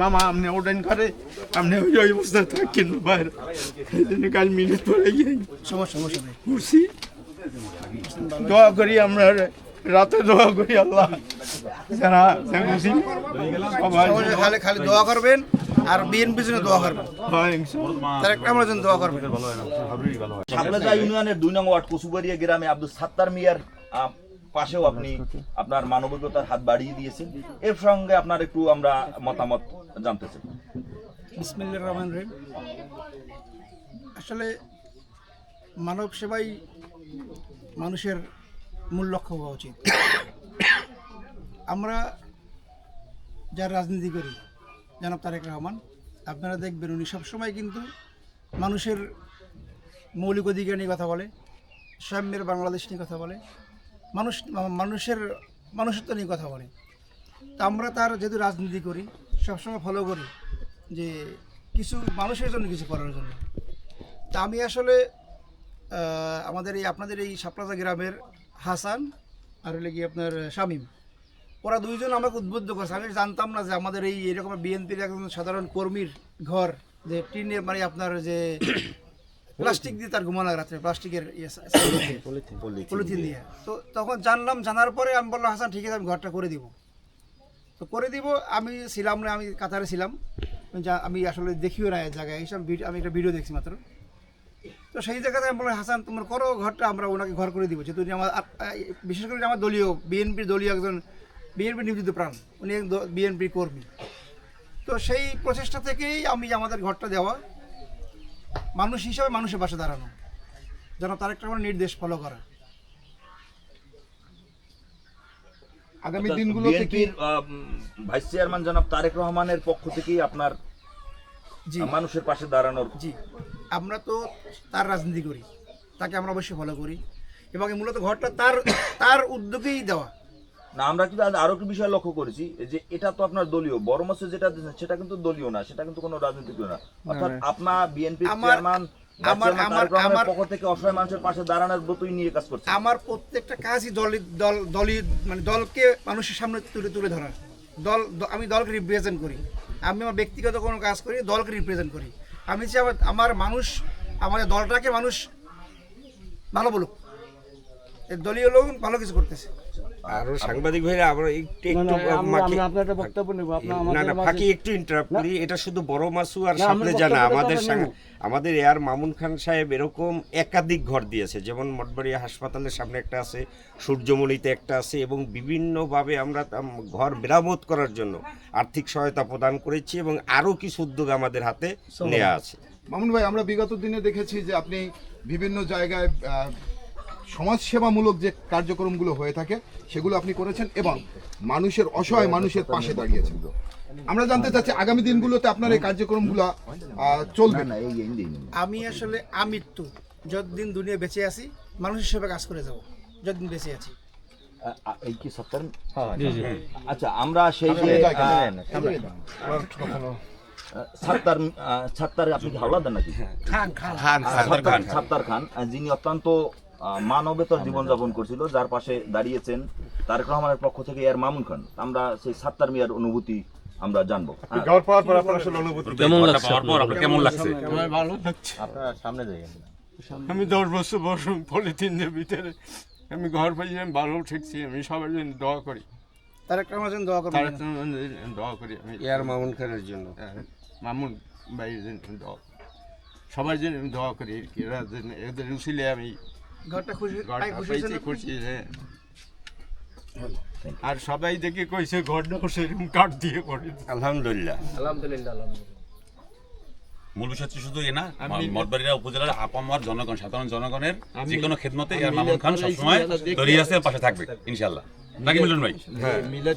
মামা আপনি ওটাই করে আপনি ওই ওই অবস্থায় থাকেন বাইরে এই জন্য কাল মিনিট পরে গিয়ে সমস্যা সমস্যা ঘুরছি। দোয়া করি আমরা রাতে দোয়া করি আল্লাহ। যারা খালি খালি দোয়া করবেন আর বিএনপির জন্য দোয়া করবেন। হয় ইনশাআল্লাহ। তার একটা আমার জন্য দোয়া করবেন। ইউনিয়নের দুই নং ওয়ার্ড কচুবাড়িয়া গ্রামে আব্দুল সাত্তার মিয়ার পাশেও আপনি আপনার মানবিকতার হাত বাড়িয়ে দিয়েছেন। এর সঙ্গে আপনার একটু আমরা মতামত জানতে চাই। বিসমিল্লাহির রহমানির রহিম। আসলে মানব সেবাই মানুষের মূল লক্ষ্য হওয়া উচিত। আমরা যার রাজনীতি করি জনাব তারেক রহমান আপনারা দেখবেন উনি সবসময় কিন্তু মানুষের মৌলিক অধিকার নিয়ে কথা বলে সাম্যের বাংলাদেশ নিয়ে কথা বলে মানুষ, মানুষের, মানুষত্ব নিয়ে কথা বলে। তা আমরা তার যেহেতু রাজনীতি করি, সবসময় ফলো করি যে কিছু মানুষের জন্য কিছু করার জন্য। তা আমি আসলে আমাদের এই, আপনাদের এই সাপলাজা গ্রামের হাসান আর হলে কি আপনার শামীম, ওরা দুইজন আমাকে উদ্বুদ্ধ করেছে। আমি জানতাম না যে আমাদের এই এরকম বিএনপির একজন সাধারণ কর্মীর ঘর, যে টিনে মানে আপনার যে প্লাস্টিক দিয়ে তার ঘুমানো রাত্রে প্লাস্টিকের ইয়ে পলিথিন। দিয়ে। তো তখন জানলাম জানার পরে আমি বললাম হাসান ঠিক আছে আমি ঘরটা করে দিব। তো করে দিব আমি ছিলাম না আমি কাতারে ছিলাম। আমি যা- আমি আসলে দেখিও না এই জায়গায় এইসব আমি একটা ভিডিও দেখছি মাত্র। তো সেই জায়গাতে আমি বললাম হাসান তোমার করো ঘরটা আমরা ওনাকে ঘর করে দিব। যেহেতু আমার বিশেষ করে আমার দলীয় বিএনপির দলীয় একজন বিএনপি নিবেদিত প্রাণ। উনি বিএনপি কর্মী। তো সেই প্রচেষ্টা থেকেই আমি আমাদের ঘরটা দেওয়া। মানুষ হিসাবে মানুষের পাশে দাঁড়ানো। যেন তার একটা কোনো নির্দেশ ফলো করা। আগামী দিনগুলোতে কি ভাইস চেয়ারম্যান জনাব তারেক রহমানের পক্ষ থেকেই আপনার জি। মানুষের পাশে দাঁড়ানোর জি। আমরা তো তার রাজনীতি করি। তাকে আমরা অবশ্যই ফলো করি। এবং মূলত ঘরটা তার তার উদ্যোগেই দেওয়া। না আমরা কিন্তু আরও একটি বিষয় লক্ষ্য করেছি যে এটা তো আপনার দলীয়। বড় মাসে যেটা সেটা কিন্তু দলীয় না সেটা কিন্তু কোনো রাজনৈতিক না। অর্থাৎ আপনার বিএনপি চেয়ারম্যান আমার- আমার- আমার- পক্ষ থেকে অসহায় মানুষের পাশে দাঁড়ানোর ব্রতই নিয়ে কাজ করছে আমার প্রত্যেকটা কাজই দল দল দলই মানে দলকে মানুষের সামনে তুলে তুলে ধরা। দল আমি দলকে রিপ্রেজেন্ট করি। আমি আমার ব্যক্তিগত কোনো কাজ করি দলকে রিপ্রেজেন্ট করি। আমি চাই আমার- আমার মানুষ আমাদের দলটাকে মানুষ ভালো বলুক। এই দলীয় লোক ভালো কিছু করতেছে। আরও সাংবাদিক ভাইরা আমরা একটু একটু মাকে আপনার একটা বক্তব্য নেব আপনার না আমাদের না ফাঁকি একটু ইন্টারাপ্ট করি এটা শুধু বড় মাসু আর সামনে জানা আমাদের। আমাদের এয়ার মামুন খান সাহেব এরকম একাধিক ঘর দিয়েছে যেমন মঠবাড়িয়া হাসপাতালের সামনে একটা আছে সূর্যমণিতে একটা আছে এবং বিভিন্নভাবে আমরা ঘর মেরামত করার জন্য আর্থিক সহায়তা প্রদান করেছি এবং আরও কিছু উদ্যোগ আমাদের হাতে নেওয়া আছে। মামুন ভাই আমরা বিগত দিনে দেখেছি যে আপনি বিভিন্ন জায়গায় সমাজসেবামূলক যে কার্যক্রমগুলো হয়ে থাকে সেগুলো আপনি করেছেন এবং মানুষের অসহায় মানুষের পাশে দাঁড়িয়েছেন। আমরা জানতে চাচ্ছি আগামী দিনগুলোতে আপনার এই কার্যক্রমগুলো চলবে না? আমি আসলে আমৃত্যু। যতদিন দুনিয়া বেঁচে আছি মানুষের সেবা কাজ করে যাব যতদিন বেঁচে আছি। এই কি সত্তর আচ্ছা আমরা সেই যে সাত্তার সাত্তার আপনি কি হাওলা দেন নাকি সাত্তার সাত্তার খান যিনি অত্যন্ত মানবেতর জীবনযাপন করছিল যার পাশে দাঁড়িয়েছেন তারেক রহমানের পক্ষ থেকে এর মামুন খান। আমরা সেই সাত্তার মিয়ার অনুভূতি আমরা জানব। হ্যাঁ। কেমন লাগছে পাওয়ার পর আপনার? কেমন লাগছে? ভালো লাগছে? আমি দশ বছর বসুন পলিথিনের ভিতরে। আমি ঘর পাইলাম ভালো ঠেকছি আমি সবার জন্য দোয়া করি। তার একটা আমার জন্য দোয়া তার করবেন জন্য দোয়া করি আমি। এয়ার মামুন খানের জন্য। হ্যাঁ, মামুন ভাইয়ের জন্য দোয়া। করি। সবার জন্য আমি দোয়া করি এরা যেন- এদের উচিলে আমি ঘরটা খুশি খুশি খুশি হ্যাঁ। আর সবাই দেখে কইছে ঘরটাও সেরকম কাঠ দিয়ে করে আলহামদুলিল্লাহ। মূল বিষয় হচ্ছে শুধু এ না আমি- মঠবাড়িয়া উপজেলার আপামার জনগণ সাধারণ জনগণের যে কোনো খেদমতে এর মামুন খান সবসময় তৈরি আছে পাশে থাকবে ইনশাল্লাহ নাকি মিলন ভাই? মিলাদ